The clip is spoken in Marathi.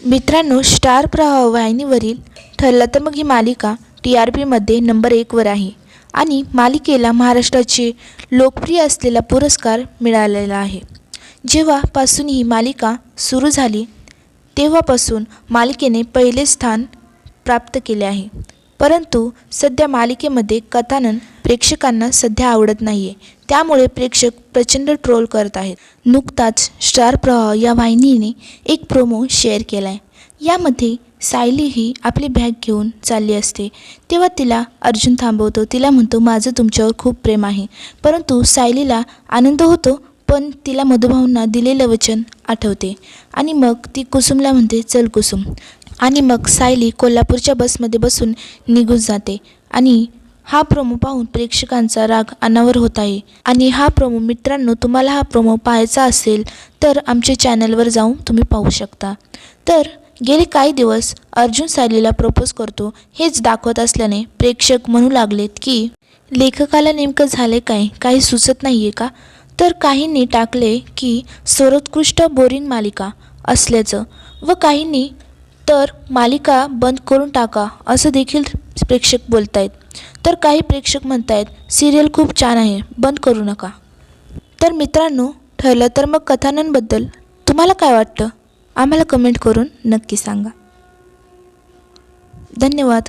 मित्रांनो स्टार प्रवाह वाहिनीवरील ठरलं तर मग ही मालिका टी आर पीमध्ये नंबर एकवर आहे आणि मालिकेला महाराष्ट्राचे लोकप्रिय असलेला पुरस्कार मिळालेला आहे. जेव्हापासून ही मालिका सुरू झाली तेव्हापासून मालिकेने पहिले स्थान प्राप्त केले आहे. परंतु सध्या मालिकेमध्ये कथानन प्रेक्षकांना सध्या आवडत नाही आहे त्यामुळे प्रेक्षक प्रचंड ट्रोल करत आहेत. नुकताच स्टार प्रवाह या वाहिनीने एक प्रोमो शेअर केला आहे यामध्ये सायली ही आपली बॅग घेऊन चालली असते. तेव्हा तिला अर्जुन थांबवतो. तिला म्हणतो माझं तुमच्यावर खूप प्रेम आहे. परंतु सायलीला आनंद होतो पण तिला मधुभाऊंना दिलेलं वचन आठवते. आणि मग ती कुसुमला म्हणते चल कुसुम. आणि मग सायली कोल्हापूरच्या बसमध्ये बसून निघून जाते. आणि हा प्रोमो पाहून प्रेक्षकांचा राग अनावर होत आहे. आणि हा प्रोमो मित्रांनो तुम्हाला हा प्रोमो पाहायचा असेल तर आमच्या चॅनलवर जाऊन तुम्ही पाहू शकता. तर गेले काही दिवस अर्जुन सायलीला प्रपोज करतो. हेच दाखवत असल्याने प्रेक्षक म्हणू लागलेत की लेखकाला नेमकं झाले काय? काही सुचत नाही आहे का? तर काहींनी टाकले की सर्वोत्कृष्ट बोरिंग मालिका असल्याचं व काहींनी तर मालिका बंद करून टाका असं देखील प्रेक्षक बोलत आहेत तर काही प्रेक्षक म्हणत आहेत सिरियल खूप छान आहे बंद करू नका. तर मित्रांनो ठरलं तर मग कथानंबद्दल तुम्हाला काय वाटतं? आम्हाला कमेंट करून नक्की सांगा. धन्यवाद.